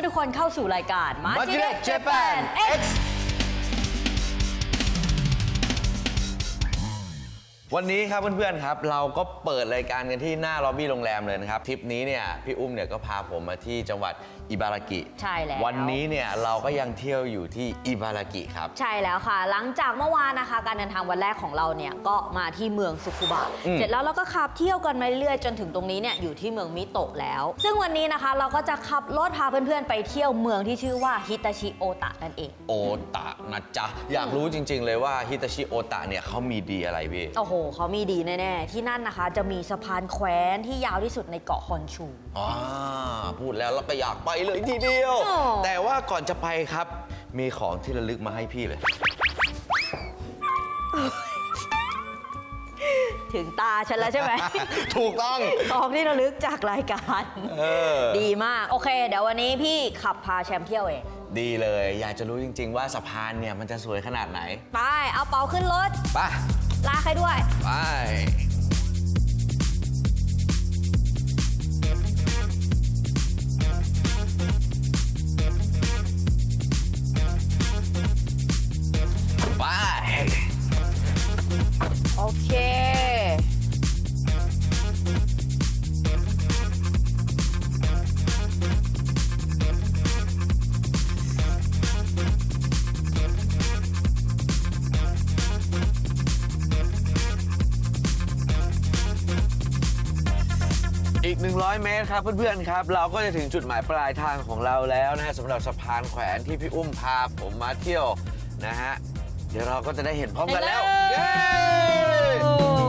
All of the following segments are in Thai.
พื่อนๆทุกคนเข้าสู่รายการ Magic เ j แปน X วันนี้ครับเพื่อนๆครับ เราก็เปิดรายการกันที่หน้าล็อบบี้โรงแรมเลยนะครับทริปนี้เนี่ยพี่อุ้มเนี่ยก็พาผมมาที่จังหวัดอิบารากิใช่แล้ว วันนี้เนี่ยเราก็ยังเที่ยวอยู่ที่อิบารากิครับ ใช่แล้วค่ะ หลังจากเมื่อวานนะคะ การเดินทางวันแรกของเราเนี่ยก็มาที่เมืองสุคุบะอืม เสร็จแล้วเราก็ขับเที่ยวกันมาเรื่อยๆจนถึงตรงนี้เนี่ยอยู่ที่เมืองมิโตะแล้ว ซึ่งวันนี้นะคะเราก็จะขับรถพาเพื่อนๆไปเที่ยวเมืองที่ชื่อว่าฮิตาชิโอตะนั่นเอง โอตะนะจ๊ะ อยากรู้จริงๆเลยว่าฮิตาชิโอตะเนี่ยเขามีดีอะไรพี่ โอ้โหเขามีดีแน่ๆ ที่นั่นนะคะ จะมีสะพานแขวนที่ยาวที่สุดในเกาะฮอนชู อ่าพูดแล้วเราก็อยากไปเลยทีเดียว อ๋อ แต่ว่าก่อนจะไปครับ มีของที่ระลึกมาให้พี่เลย ถึงตาฉันแล้วใช่ไหม ถูกต้อง ของที่ระลึกจากรายการ เออ ดีมาก โอเค เดี๋ยววันนี้พี่ขับพาแชมป์เที่ยวเอง ดีเลย อยากจะรู้จริง ๆ ว่าสะพานเนี่ยมันจะสวยขนาดไหนไป เอาเป๋าขึ้นรถ ไป ลาใครด้วย ไป 100 เมตรครับเพื่อนๆครับ เราก็จะถึงจุดหมายปลายทางของเราแล้วนะฮะสำหรับสะพานแขวนที่พี่อุ้มพาผมมาเที่ยวนะฮะ เดี๋ยวเราก็จะได้เห็นพร้อมกันแล้ว เย้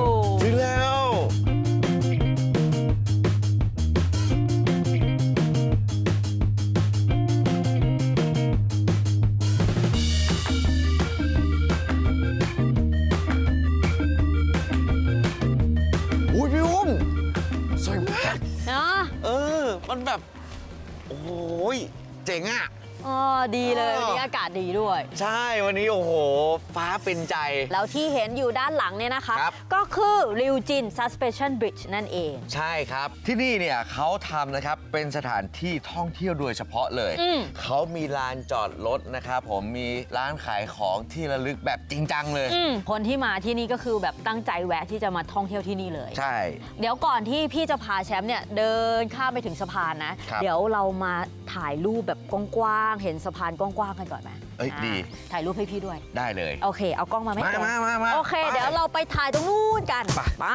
มันแบบ โอ้ยเจ๋งอะ อ๋อดีเลยอ๋อวันนี้อากาศดีด้วย ใช่วันนี้โอ้โห ฟ้าเป็นใจ แล้วที่เห็นอยู่ด้านหลังเนี่ยนะคะ ครับ ก็คือริวจิน suspension bridge นั่นเอง ใช่ครับ ที่นี่เนี่ยเขาทำนะครับเป็นสถานที่ท่องเที่ยวโดยเฉพาะเลย อืม เขามีลานจอดรถนะครับผมมีร้านขายของที่ระลึกแบบจริงจังเลย อืมคนที่มาที่นี่ก็คือแบบตั้งใจแวะที่จะมาท่องเที่ยวที่นี่เลย ใช่ เดี๋ยวก่อนที่พี่จะพาแชมป์เนี่ยเดินข้ามไปถึงสะพานนะ ครับ เดี๋ยวเรามาถ่ายรูปแบบกว้างๆ เห็นสะพานกว้างๆกันก่อนไหมเอ้ยอ่าดี ถ่ายรูปให้พี่ด้วย ได้เลย โอเค เอากล้องมาไหมมาเอ๋มามามาโอเคไปเดี๋ยวเราไปถ่ายตรงนู้นกัน ไป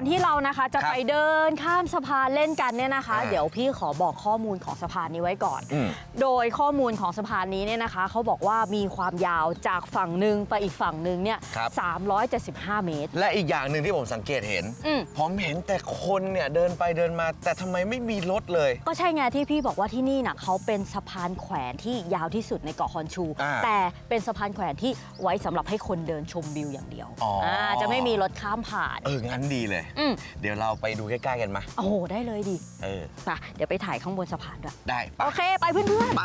อนอนที่เรานะคะจะครับไปเดินข้ามสะพานเล่นกันเนี่ยนะคะอ่าเดี๋ยวพี่ขอบอกข้อมูลของสะพานนี้ไว้ก่อนอืมโดยข้อมูลของสะพานนี้เนี่ยนะคะเขาบอกว่ามีความยาวจากฝั่งหนึ่งไปอีกฝั่งหนึ่งเนี่ยครับ375เมตร และอีกอย่างหนึ่งที่ผมสังเกตเห็นอืมผมเห็นแต่คนเนี่ยเดินไปเดินมา แต่ทำไมไม่มีรถเลย ก็ใช่ไงที่พี่บอกว่าที่นี่น่ะเขาเป็นสะพานแขวนที่ยาวที่สุดในเกาะฮอนชูอ่าแต่เป็นสะพานแขวนที่ไว้สำหรับให้คนเดินชมวิวอย่างเดียวอ๋ออ่าจะไม่มีรถข้ามผ่านเอองั้นดีเลยอืม เดี๋ยวเราไปดูใกล้ๆกันมาโอ้โห ได้เลยดิเออไปเดี๋ยวไปถ่ายข้างบนสะพานด้วย ได้ปะโอเค ไปเพื่อนไป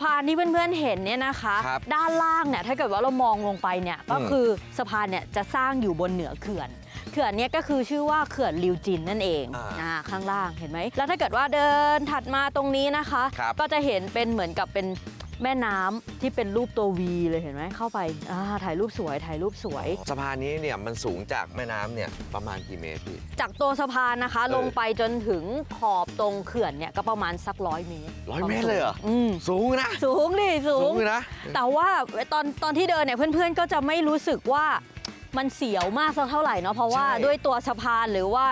พานที่เพื่อนๆเห็นเนี่ยนะคะ ครับด้านล่างเนี่ยถ้าเกิดว่าเรามองลงไปเนี่ยก็อืม คือสะพานเนี่ยจะสร้างอยู่บนเหนือเขื่อน เขื่อนเนี้ก็คือชื่อว่าเขื่อนลิวจินนั่นเองอ่าอ่าข้างล่างเห็นไหมแล้วถ้าเกิดว่าเดินถัดมาตรงนี้นะคะ ครับก็จะเห็นเป็นเหมือนกับเป็น แม่น้ำที่เป็นรูปตัววีเลยเห็นไหมเข้าไปอ่าถ่ายรูปสวยถ่ายรูปสวย สะพานนี้เนี่ยมันสูงจากแม่น้ำเนี่ยประมาณกี่เมตรพี่ จากตัวสะพานนะคะเออลงไปจนถึงขอบตรงเขื่อนเนี่ยก็ประมาณสักร้อยเมตรร้อยเมตรเลยเหรออืมสูงนะ สูงดิสูสูงงเลยนะ แต่ว่าตอนตอนที่เดินเนี่ยเพื่อนๆก็จะไม่รู้สึกว่ามันเสียวมากสักเท่าไหร่เนาะเพราะว่าใช่ ด้วยตัวสะพานหรือว่า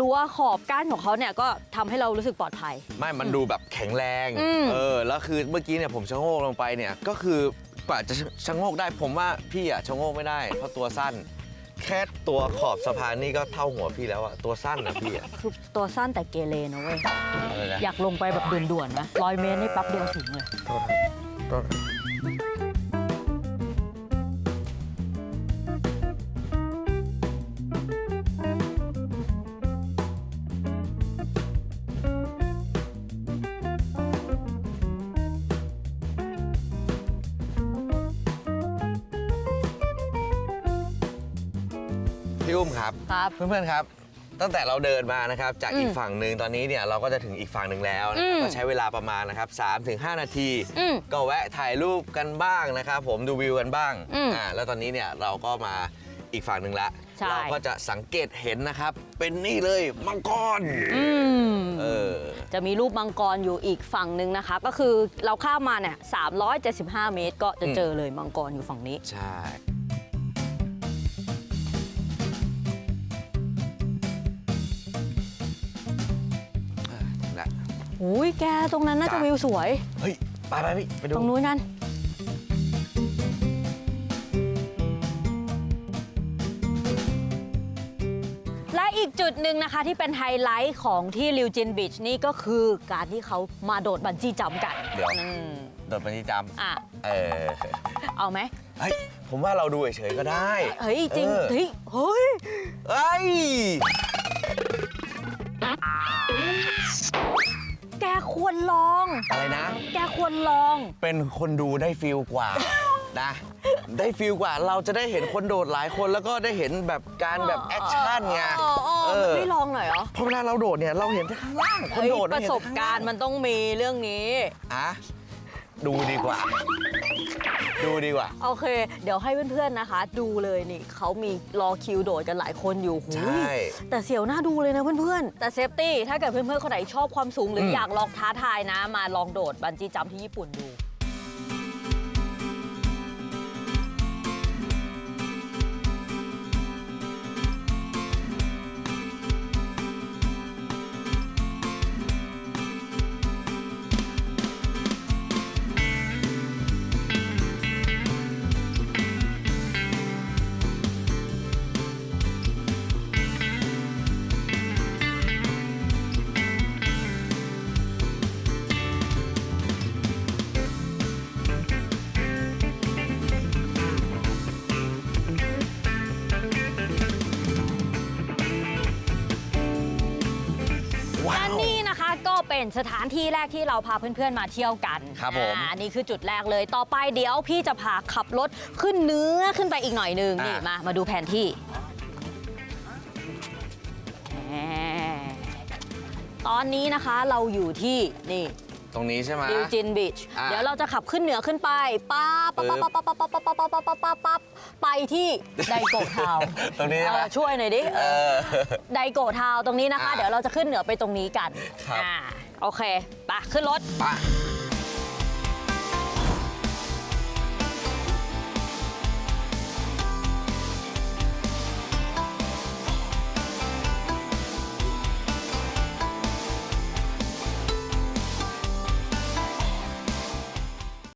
รั้วขอบกั้นของเขาเนี่ยก็ทำให้เรารู้สึกปลอดภัย ไม่ มันดูแบบแข็งแรง อืม เออ แล้วคือเมื่อกี้เนี่ยผมชะโงกลงไปเนี่ย ก็คือกว่าจะชะโงกได้ ผมว่าพี่อะชะโงกไม่ได้ เพราะตัวสั้น แค่ตัวขอบสะพานนี่ก็เท่าหัวพี่แล้วอะตัวสั้นนะพี่อะคือตัวสั้นแต่เกเรนะเว้ย อะไรนะอยากลงไปแบบด่วนๆนะร้อยเมตรนี่แปั๊บเดียวถึงเลย โทษโทษ พี่อุ้มครับ ครับ เพื่อนๆครับ ตั้งแต่เราเดินมานะครับ จากอืมอีกฝั่งหนึ่งตอนนี้เนี่ยเราก็จะถึงอีกฝั่งหนึ่งแล้วนะครับอืมก็ใช้เวลาประมาณนะครับ3-5 นาที อืมก็แวะถ่ายรูปกันบ้างนะครับ ผมดูวิวกันบ้างอืมอ่าแล้วตอนนี้เนี่ยเราก็มาอีกฝั่งหนึ่งละใช่ เราก็จะสังเกตเห็นนะครับ เป็นนี่เลยมังกรอืม เออ จะมีรูปมังกรอยู่อีกฝั่งหนึ่งนะคะ ก็คือเราข้ามมาเนี่ย375 เมตรก็จะอืมเจอเลยมังกรอยู่ฝั่งนี้ ใช่ อุ้ยแกตรงนั้นน่าจะจ้ะวิวสวย เฮ้ย ไปไปพี่ไปดูตรงนู้นกัน และอีกจุดหนึ่งนะคะที่เป็นไฮไลท์ของที่ลิวจินบีชนี่ก็คือการที่เขามาโดดบันจี้จัมป์กันเดี๋ยวอืมโดดบันจี้จัมป์อะเออเอาไหมเฮ้ยผมว่าเราดูเฉยๆก็ได้เฮ้ยจริงเออเฮ้ยเฮ้ย เอ้ยแก ควรลอง อะไรนะ แกควรลอง เป็นคนดูได้ฟิลกว่า นะ ได้ฟิลกว่าเราจะได้เห็นคนโดดหลายคนแล้วก็ได้เห็นแบบการแบบแอคชั่นไงเออเออเออไม่ลองหน่อยเหรอเพราะเวลาเราโดดเนี่ยเราเห็นแต่ข้างล่างคนเฮ้ยโดดปเาระเห็นสแต่บข้งการล่ณ์มันต้องมีเรื่องนี้ อะดูดีกว่า ดูดีกว่า โอเค เดี๋ยวให้เพื่อนๆนะคะ ดูเลยนี่เขามีรอคิวโดดกันหลายคนอยู่หูใช่ยแต่เสียวหน้าดูเลยนะเพื่อนๆ แต่เซฟตี้ถ้าเกิดเพื่อนๆคนไหนชอบความสูงหรืออม อยากลองท้าทายนะ มาลองโดดบันจี้จัมป์ที่ญี่ปุ่นดู เป็นสถานที่แรกที่เราพาเพื่อนๆมาเที่ยวกันครับผมอ่าอันนี้คือจุดแรกเลยต่อไปเดี๋ยวพี่จะพาขับรถขึ้นเนื้อขึ้นไปอีกหน่อยนึงอ่านี่นี่มามาดูแผนที่แหมตอนนี้นะคะเราอยู่ที่นี่ตรงนี้ใช่ไหมบิวจินบีชอะเดี๋ยวเราจะขับขึ้นเหนือขึ้นไปป๊าบป๊าบป๊าบป๊าบป๊าบป๊าบป๊าบป๊าบป๊าบป๊าบป๊าบไปที่ไดโกะทาวน์ตรงนี้ใช่ไหมเออช่วยหน่อยดิเอเออ อ ไดโกะทาวน์ตรงนี้นะคะ อะเดี๋ยวเราจะขึ้นเหนือไปตรงนี้กันครับ อ่า โอเคไปขึ้นรถไป